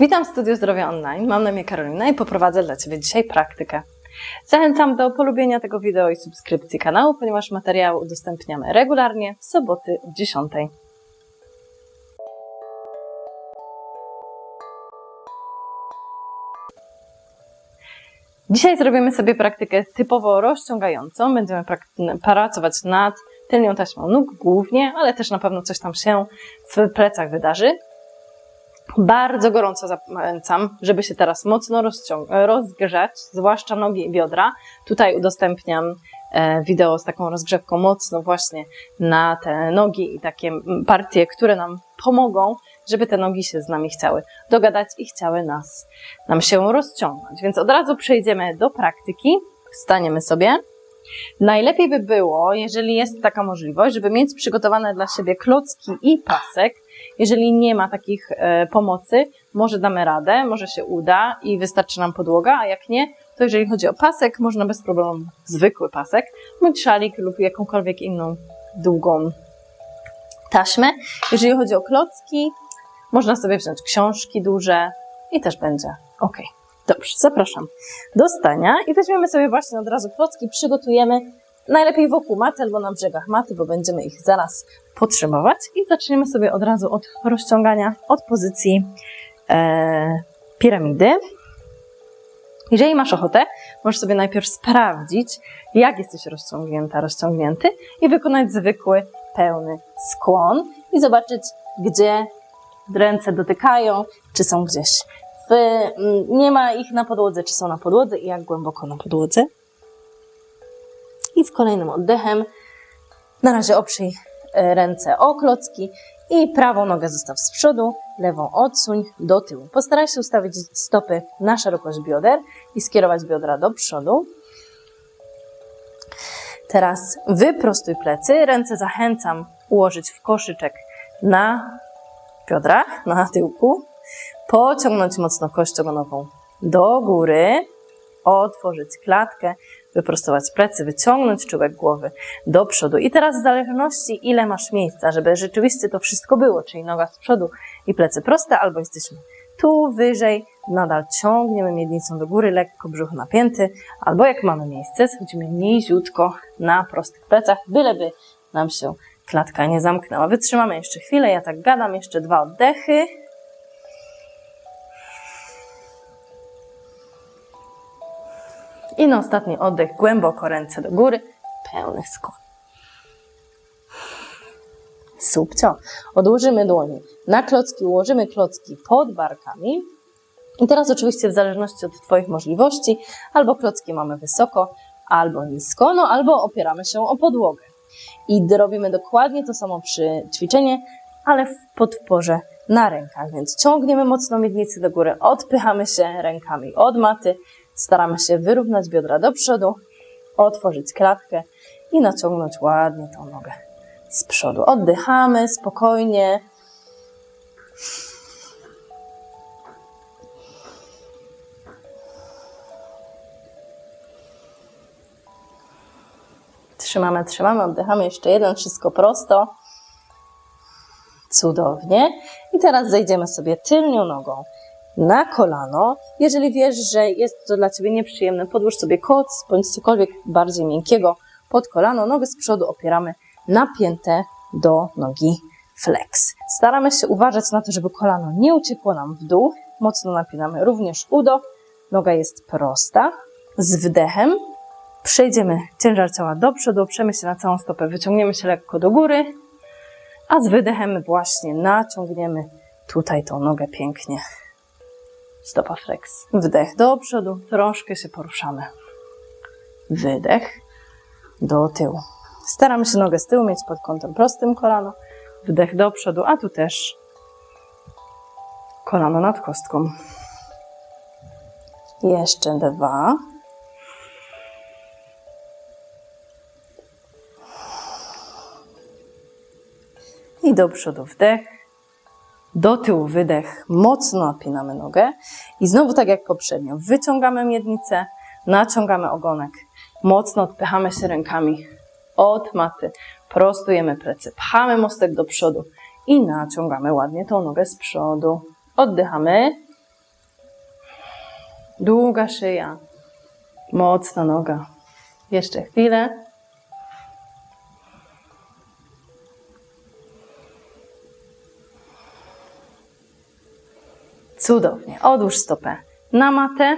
Witam w Studiu Zdrowia Online. Mam na imię Karolina i poprowadzę dla Ciebie dzisiaj praktykę. Zachęcam do polubienia tego wideo i subskrypcji kanału, ponieważ materiały udostępniamy regularnie w soboty o 10. Dzisiaj zrobimy sobie praktykę typowo rozciągającą. Będziemy pracować nad tylnią taśmą nóg głównie, ale też na pewno coś tam się w plecach wydarzy. Bardzo gorąco zachęcam, żeby się teraz mocno rozgrzać, zwłaszcza nogi i biodra. Tutaj udostępniam e, wideo z taką rozgrzewką mocno właśnie na te nogi i takie partie, które nam pomogą, żeby te nogi się z nami chciały dogadać i chciały nas, nam się rozciągnąć. Więc od razu przejdziemy do praktyki. Wstaniemy sobie. Najlepiej by było, jeżeli jest taka możliwość, żeby mieć przygotowane dla siebie klocki i pasek. Jeżeli nie ma takich e, pomocy, może damy radę, może się uda i wystarczy nam podłoga, a jak nie, to jeżeli chodzi o pasek, można bez problemu zwykły pasek, bądź szalik lub jakąkolwiek inną długą taśmę. Jeżeli chodzi o klocki, można sobie wziąć książki duże i też będzie ok. Dobrze, zapraszam do stania i weźmiemy sobie właśnie od razu klocki, przygotujemy najlepiej wokół maty albo na brzegach maty, bo będziemy ich zaraz potrzebować i zaczniemy sobie od razu od rozciągania od pozycji e, piramidy. Jeżeli masz ochotę, możesz sobie najpierw sprawdzić, jak jesteś rozciągnięta, rozciągnięty i wykonać zwykły, pełny skłon i zobaczyć, gdzie ręce dotykają, czy są gdzieś w, mm, nie ma ich na podłodze, czy są na podłodze i jak głęboko na podłodze. I z kolejnym oddechem na razie oprzyj e, ręce o klocki i prawą nogę zostaw z przodu, lewą odsuń do tyłu. Postaraj się ustawić stopy na szerokość bioder i skierować biodra do przodu. Teraz wyprostuj plecy, ręce zachęcam ułożyć w koszyczek na biodrach, na tyłku. Pociągnąć mocno kość ogonową do góry, otworzyć klatkę, wyprostować plecy, wyciągnąć czubek głowy do przodu. I teraz w zależności ile masz miejsca, żeby rzeczywiście to wszystko było, czyli noga z przodu i plecy proste, albo jesteśmy tu wyżej, nadal ciągniemy miednicą do góry, lekko brzuch napięty, albo jak mamy miejsce, schodzimy niziutko na prostych plecach, byleby nam się klatka nie zamknęła. Wytrzymamy jeszcze chwilę, ja tak gadam, jeszcze dwa oddechy. I na ostatni oddech głęboko ręce do góry, pełny skłon. Subcio. Odłożymy dłonie na klocki, ułożymy klocki pod barkami. I teraz oczywiście w zależności od Twoich możliwości, albo klocki mamy wysoko, albo nisko, no albo opieramy się o podłogę. I robimy dokładnie to samo przy ćwiczeniu, ale w podporze na rękach, więc ciągniemy mocno miednicy do góry, odpychamy się rękami od maty, staramy się wyrównać biodra do przodu, otworzyć klatkę i naciągnąć ładnie tą nogę z przodu. Oddychamy spokojnie. Trzymamy, trzymamy, oddychamy. Jeszcze jeden, wszystko prosto. Cudownie. I teraz zejdziemy sobie tylnią nogą na kolano. Jeżeli wiesz, że jest to dla Ciebie nieprzyjemne, podłóż sobie koc bądź cokolwiek bardziej miękkiego pod kolano. Nogę z przodu opieramy napięte do nogi flex. Staramy się uważać na to, żeby kolano nie uciekło nam w dół. Mocno napinamy również udo. Noga jest prosta. Z wdechem przejdziemy ciężar ciała do przodu, oprzemy się na całą stopę, wyciągniemy się lekko do góry, a z wydechem właśnie naciągniemy tutaj tą nogę pięknie. Stopa flex. Wdech do przodu, troszkę się poruszamy. Wydech do tyłu. Staramy się nogę z tyłu mieć pod kątem prostym kolano. Wdech do przodu, a tu też kolano nad kostką. Jeszcze dwa. I do przodu wdech, do tyłu wydech, mocno napinamy nogę i znowu tak jak poprzednio, wyciągamy miednicę, naciągamy ogonek, mocno odpychamy się rękami od maty, prostujemy plecy, pchamy mostek do przodu i naciągamy ładnie tą nogę z przodu. Oddychamy Długa szyja. Mocna noga. Jeszcze chwilę. Cudownie. Odłóż stopę na matę,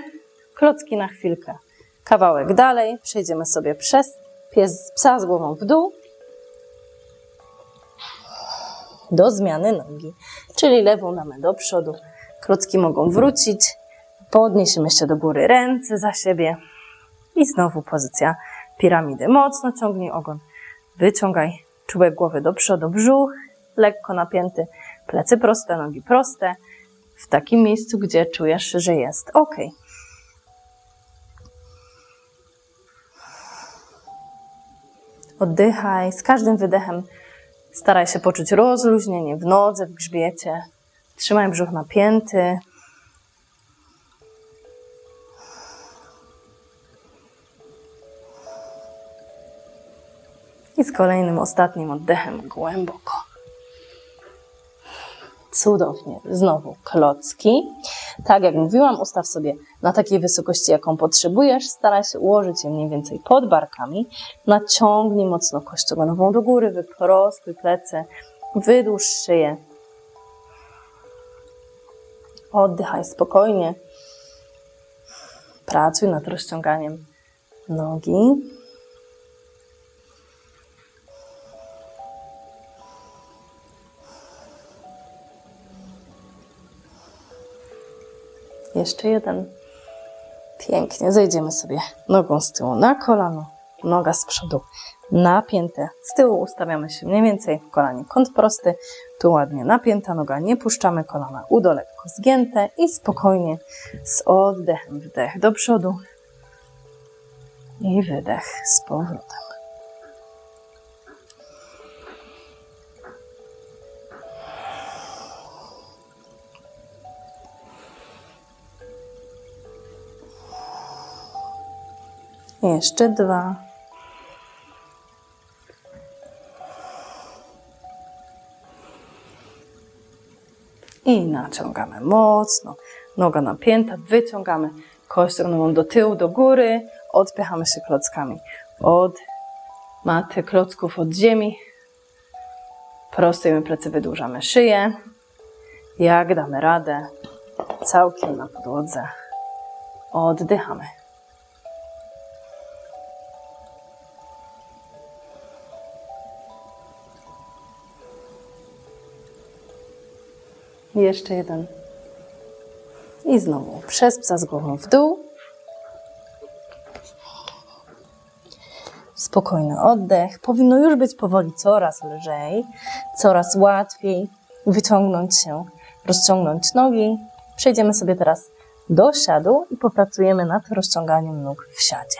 klocki na chwilkę. Kawałek dalej, przejdziemy sobie przez pies, psa z głową w dół. Do zmiany nogi, czyli lewą damy do przodu. Klocki mogą wrócić, podniesiemy się do góry, ręce za siebie. I znowu pozycja piramidy. Mocno ciągnij ogon, wyciągaj czubek głowy do przodu, brzuch lekko napięty, plecy proste, nogi proste, w takim miejscu, gdzie czujesz, że jest ok. Oddychaj, z każdym wydechem staraj się poczuć rozluźnienie w nodze, w grzbiecie. Trzymaj brzuch napięty. I z kolejnym, ostatnim oddechem głęboko. Cudownie. Znowu klocki. Tak jak mówiłam, ustaw sobie na takiej wysokości, jaką potrzebujesz. Staraj się ułożyć je mniej więcej pod barkami. Naciągnij mocno kość ogonową do góry, wyprostuj plecy, wydłuż szyję. Oddychaj spokojnie. Pracuj nad rozciąganiem nogi. Jeszcze jeden. Pięknie. Zejdziemy sobie nogą z tyłu na kolano, noga z przodu napięte. Z tyłu ustawiamy się mniej więcej w kolanie kąt prosty. Tu ładnie napięta noga, nie puszczamy kolana, udo lekko zgięte i spokojnie z oddechem wdech do przodu i wydech z powrotem. Jeszcze dwa. I naciągamy mocno. Noga napięta, wyciągamy kość stronową do tyłu, do góry. Odpychamy się klockami od maty, klocków od ziemi. Prostujemy plecy, wydłużamy szyję. Jak damy radę, całkiem na podłodze. Oddychamy. Jeszcze jeden. I znowu przez z głową w dół. Spokojny oddech. Powinno już być powoli coraz lżej, coraz łatwiej wyciągnąć się, rozciągnąć nogi. Przejdziemy sobie teraz do siadu i popracujemy nad rozciąganiem nóg w siadzie.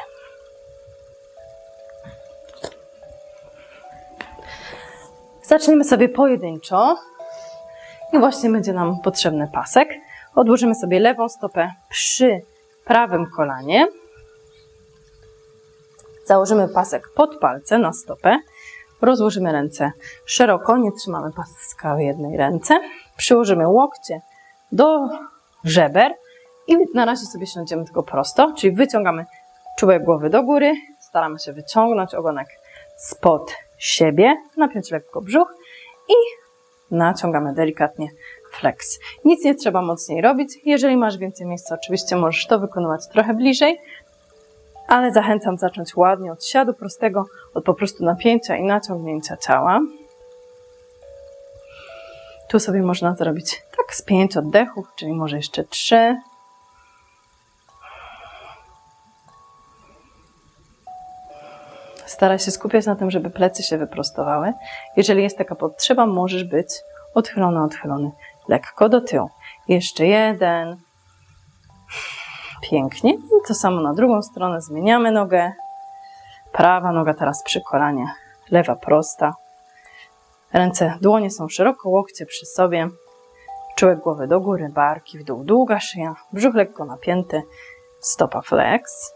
Zaczniemy sobie pojedynczo. I właśnie będzie nam potrzebny pasek. Odłożymy sobie lewą stopę przy prawym kolanie. Założymy pasek pod palce na stopę. Rozłożymy ręce szeroko, nie trzymamy paska w jednej ręce. Przyłożymy łokcie do żeber i na razie sobie siądziemy tylko prosto, czyli wyciągamy czubek głowy do góry, staramy się wyciągnąć ogonek spod siebie, napiąć lekko brzuch i naciągamy delikatnie flex. Nic nie trzeba mocniej robić. Jeżeli masz więcej miejsca, oczywiście możesz to wykonywać trochę bliżej, ale zachęcam zacząć ładnie od siadu prostego, od po prostu napięcia i naciągnięcia ciała. Tu sobie można zrobić tak z pięć oddechów, czyli może jeszcze trzy. Staraj się skupiać na tym, żeby plecy się wyprostowały. Jeżeli jest taka potrzeba, możesz być odchylony, odchylony lekko do tyłu. Jeszcze jeden. Pięknie. I to samo na drugą stronę. Zmieniamy nogę. Prawa noga teraz przy kolanie. Lewa prosta. Ręce, dłonie są szeroko, łokcie przy sobie. Czułek głowy do góry, barki w dół, długa szyja, brzuch lekko napięty, stopa flex.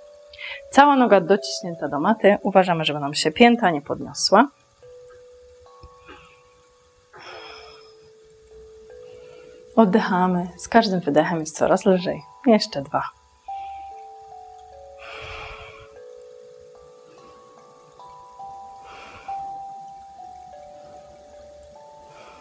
Cała noga dociśnięta do maty. Uważamy, żeby nam się pięta nie podniosła. Oddychamy. Z każdym wydechem jest coraz lżej. Jeszcze dwa.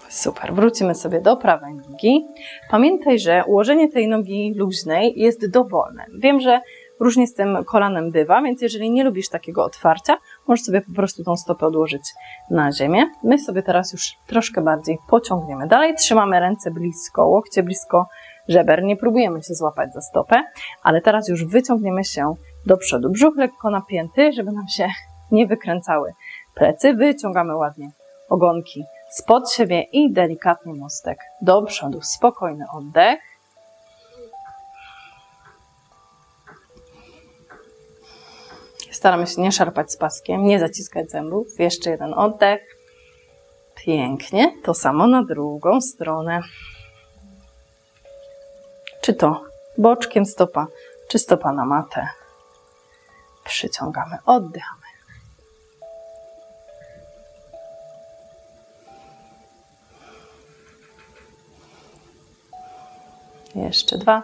Super. Wrócimy sobie do prawej nogi. Pamiętaj, że ułożenie tej nogi luźnej jest dowolne. Wiem, że różnie z tym kolanem bywa, więc jeżeli nie lubisz takiego otwarcia, możesz sobie po prostu tą stopę odłożyć na ziemię. My sobie teraz już troszkę bardziej pociągniemy. Dalej trzymamy ręce blisko, łokcie blisko żeber. Nie próbujemy się złapać za stopę, ale teraz już wyciągniemy się do przodu. Brzuch lekko napięty, żeby nam się nie wykręcały plecy. Wyciągamy ładnie ogonki spod siebie i delikatnie mostek do przodu. Spokojny oddech. Staramy się nie szarpać z paskiem, nie zaciskać zębów. Jeszcze jeden oddech. Pięknie. To samo na drugą stronę. Czy to boczkiem stopa, czy stopa na matę. Przyciągamy, oddychamy. Jeszcze dwa.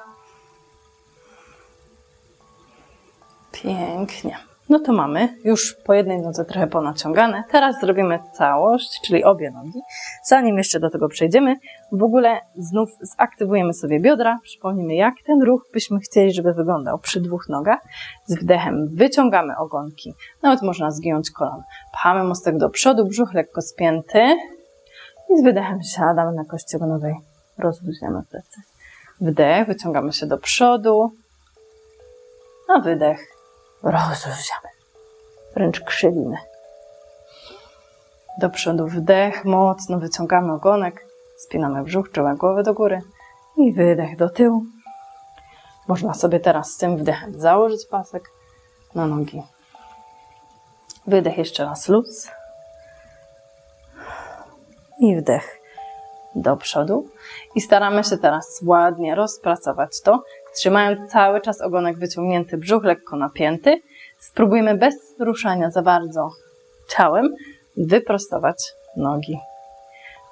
Pięknie. No to mamy już po jednej nodze trochę ponaciągane. Teraz zrobimy całość, czyli obie nogi. Zanim jeszcze do tego przejdziemy, w ogóle znów zaktywujemy sobie biodra. Przypomnijmy, jak ten ruch byśmy chcieli, żeby wyglądał przy dwóch nogach. Z wdechem wyciągamy ogonki. Nawet można zgiąć kolana. Pchamy mostek do przodu, brzuch lekko spięty. I z wydechem siadamy na kości ogonowej. Rozluźniamy plecy. Wdech, wyciągamy się do przodu. A wydech, rozluźniamy. Wręcz krzywimy. Do przodu wdech, mocno wyciągamy ogonek, spinamy brzuch, czołem głowy do góry i wydech do tyłu. Można sobie teraz z tym wdechem założyć pasek na nogi. Wydech jeszcze raz luz. I wdech do przodu. I staramy się teraz ładnie rozpracować to, trzymając cały czas ogonek wyciągnięty, brzuch lekko napięty. Spróbujmy bez ruszania za bardzo ciałem wyprostować nogi.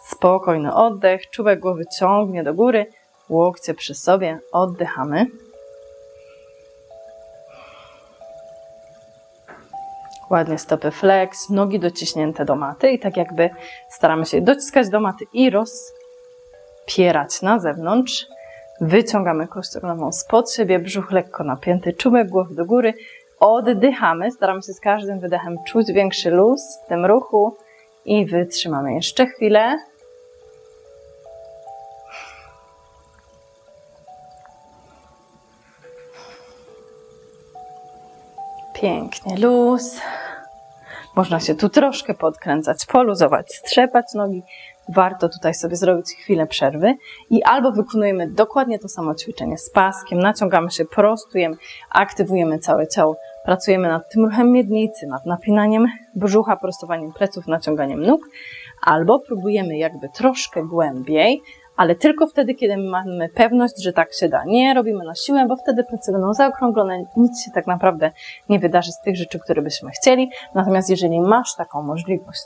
Spokojny oddech, czubek głowy ciągnie do góry, łokcie przy sobie, oddychamy. Ładnie stopy flex, nogi dociśnięte do maty i tak jakby staramy się dociskać do maty i rozpierać na zewnątrz. Wyciągamy kość ogonową spod siebie, brzuch lekko napięty, czubek głowy do góry. Oddychamy, staramy się z każdym wydechem czuć większy luz w tym ruchu i wytrzymamy jeszcze chwilę. Pięknie, luz. Można się tu troszkę podkręcać, poluzować, strzepać nogi. Warto tutaj sobie zrobić chwilę przerwy i albo wykonujemy dokładnie to samo ćwiczenie z paskiem, naciągamy się, prostujemy, aktywujemy całe ciało, pracujemy nad tym ruchem miednicy, nad napinaniem brzucha, prostowaniem pleców, naciąganiem nóg, albo próbujemy jakby troszkę głębiej, ale tylko wtedy, kiedy mamy pewność, że tak się da. Nie robimy na siłę, bo wtedy plecy będą zaokrąglone, nic się tak naprawdę nie wydarzy z tych rzeczy, które byśmy chcieli. Natomiast jeżeli masz taką możliwość,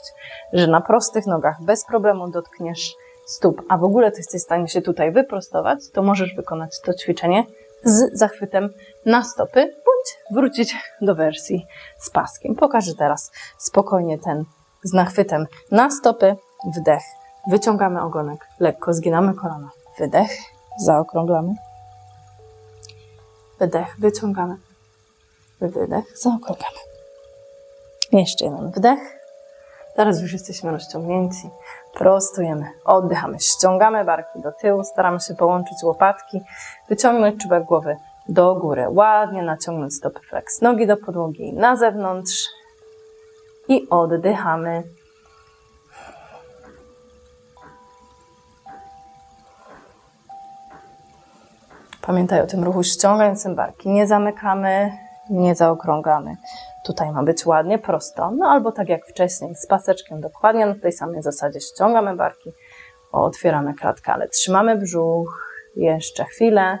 że na prostych nogach bez problemu dotkniesz stóp, a w ogóle ty jesteś w stanie się tutaj wyprostować, to możesz wykonać to ćwiczenie z zachwytem na stopy, bądź wrócić do wersji z paskiem. Pokażę teraz spokojnie ten z nachwytem na stopy, wdech, Wyciągamy ogonek, lekko zginamy kolana. Wydech, zaokrąglamy. Wydech, wyciągamy. Wydech, zaokrąglamy. Jeszcze jeden wdech. Teraz już jesteśmy rozciągnięci. Prostujemy, oddychamy, ściągamy barki do tyłu, staramy się połączyć łopatki, wyciągnąć czubek głowy do góry, ładnie naciągnąć stopy flex, nogi do podłogi na zewnątrz i oddychamy. Pamiętaj o tym ruchu ściągającym barki. Nie zamykamy, nie zaokrągamy. Tutaj ma być ładnie, prosto. No albo tak jak wcześniej, z paseczkiem dokładnie na tej samej zasadzie ściągamy barki, otwieramy klatkę, ale trzymamy brzuch. Jeszcze chwilę.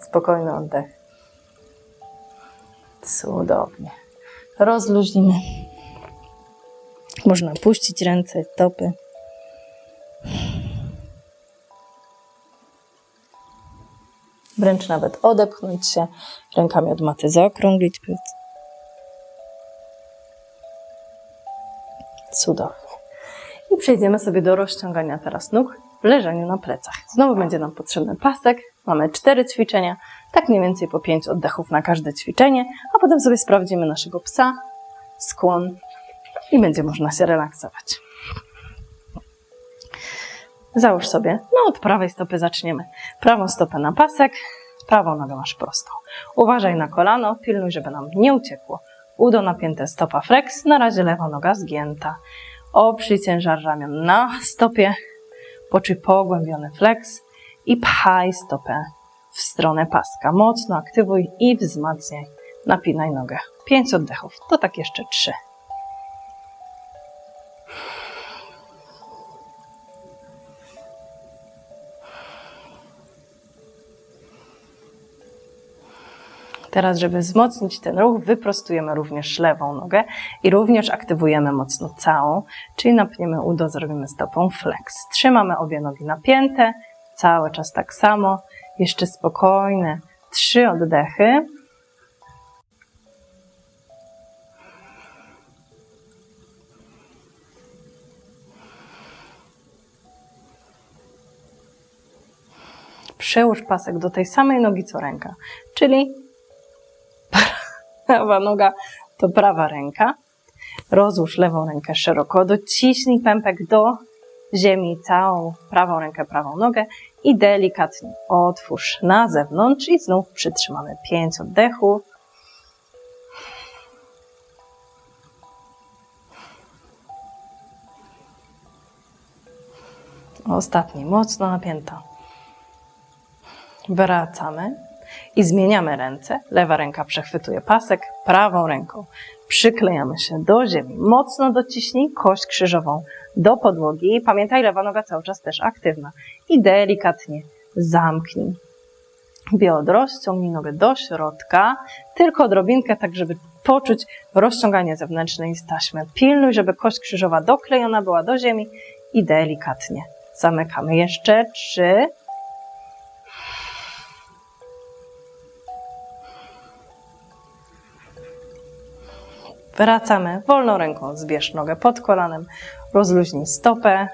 Spokojny oddech. Cudownie. Rozluźnimy. Można puścić ręce, stopy. Wręcz nawet odepchnąć się, rękami od maty zaokrąglić plecy. I przejdziemy sobie do rozciągania teraz nóg w leżeniu na plecach. Znowu będzie nam potrzebny pasek. Mamy cztery ćwiczenia, tak mniej więcej po pięć oddechów na każde ćwiczenie, a potem sobie sprawdzimy naszego psa, skłon i będzie można się relaksować. Załóż sobie, no od prawej stopy zaczniemy. Prawą stopę na pasek, prawą nogę masz prostą. Uważaj na kolano, pilnuj, żeby nam nie uciekło. Udo napięte, stopa flex, na razie lewa noga zgięta. Oprzyj ciężar ramion na stopie, poczuj pogłębiony flex i pchaj stopę w stronę paska. Mocno aktywuj i wzmacniaj. Napinaj nogę. Pięć oddechów, to tak jeszcze trzy. Teraz, żeby wzmocnić ten ruch, wyprostujemy również lewą nogę i również aktywujemy mocno całą, czyli napniemy udo, zrobimy stopą flex. Trzymamy obie nogi napięte, cały czas tak samo. Jeszcze spokojne trzy oddechy. Przełóż pasek do tej samej nogi co ręka, czyli prawa noga to prawa ręka. Rozłóż lewą rękę szeroko, dociśnij pępek do ziemi, całą prawą rękę, prawą nogę i delikatnie otwórz na zewnątrz i znów przytrzymamy 5 oddechów. Ostatni, mocno napięta. Wracamy i zmieniamy ręce. Lewa ręka przechwytuje pasek, prawą ręką przyklejamy się do ziemi. Mocno dociśnij kość krzyżową do podłogi. Pamiętaj, lewa noga cały czas też aktywna. I delikatnie zamknij biodro, ściągnij nogę do środka, tylko odrobinkę, tak żeby poczuć rozciąganie zewnętrznej taśmy. Pilnuj, żeby kość krzyżowa doklejona była do ziemi i delikatnie zamykamy. Jeszcze trzy, Wracamy wolną ręką, zbierz nogę pod kolanem, rozluźnij stopę,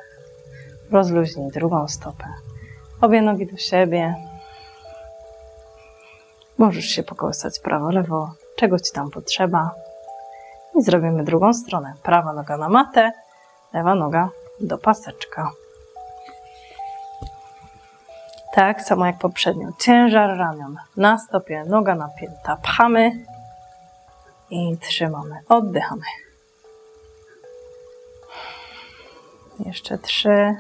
rozluźnij drugą stopę. Obie nogi do siebie. Możesz się pokołysać prawo, lewo, czego ci tam potrzeba. I zrobimy drugą stronę. Prawa noga na matę, lewa noga do paseczka. Tak samo jak poprzednio. Ciężar ramion na stopie, noga napięta. Pchamy i trzymamy. Oddychamy. Jeszcze trzy.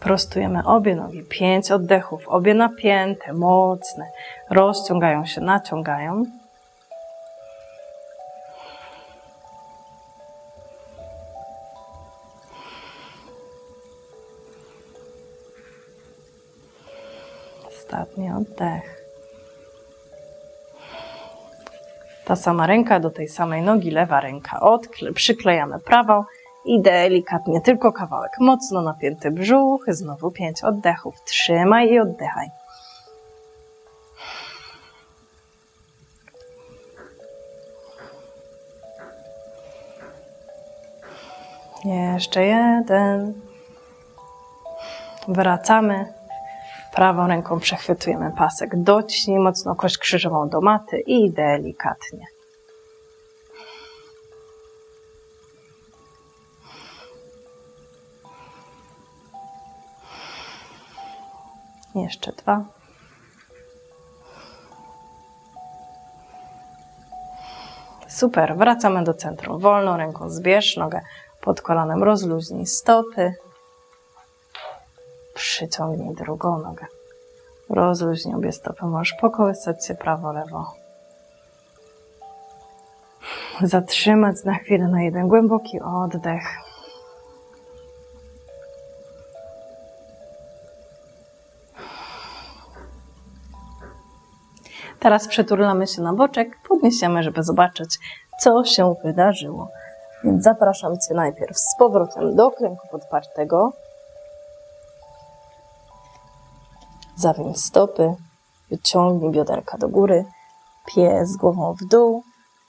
Prostujemy obie nogi. Pięć oddechów. Obie napięte, mocne. Rozciągają się, naciągają. Ostatni oddech. Ta sama ręka do tej samej nogi, lewa ręka odkle, przyklejamy prawą i delikatnie, tylko kawałek. Mocno napięty brzuch, znowu pięć oddechów. Trzymaj i oddychaj. Jeszcze jeden. Wracamy. Prawą ręką przechwytujemy pasek. Dociśnij mocno kość krzyżową do maty i delikatnie. Jeszcze dwa. Super, wracamy do centrum. Wolną ręką zbierz nogę pod kolanem, rozluźnij stopy. Przyciągnij drugą nogę. Rozluźnij obie stopy. Możesz pokołysać się prawo, lewo. Zatrzymać na chwilę na jeden głęboki oddech. Teraz przeturlamy się na boczek, podniesiemy, żeby zobaczyć, co się wydarzyło. Więc zapraszam Cię najpierw z powrotem do kręgu podpartego. Zawiń stopy Wyciągnij bioderka do góry, pies głową w dół.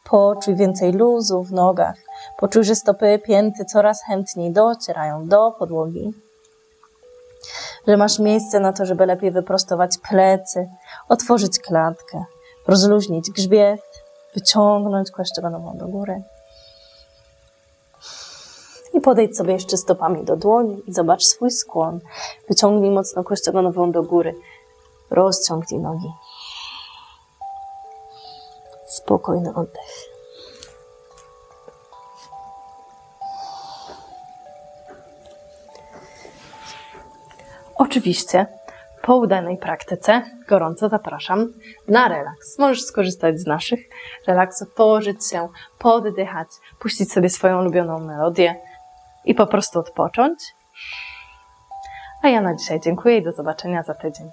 Poczuj więcej luzu w nogach. Poczuj, że stopy pięty coraz chętniej docierają do podłogi. Że masz miejsce na to, żeby lepiej wyprostować plecy, otworzyć klatkę, rozluźnić grzbiet, wyciągnąć kość ogonową do góry. I podejdź sobie jeszcze stopami do dłoni i zobacz swój skłon. Wyciągnij mocno kość ogonową do góry. Rozciągnij nogi. Spokojny oddech. Oczywiście po udanej praktyce gorąco zapraszam na relaks. Możesz skorzystać z naszych relaksów, położyć się, poddychać, puścić sobie swoją ulubioną melodię i po prostu odpocząć. A ja na dzisiaj dziękuję i do zobaczenia za tydzień.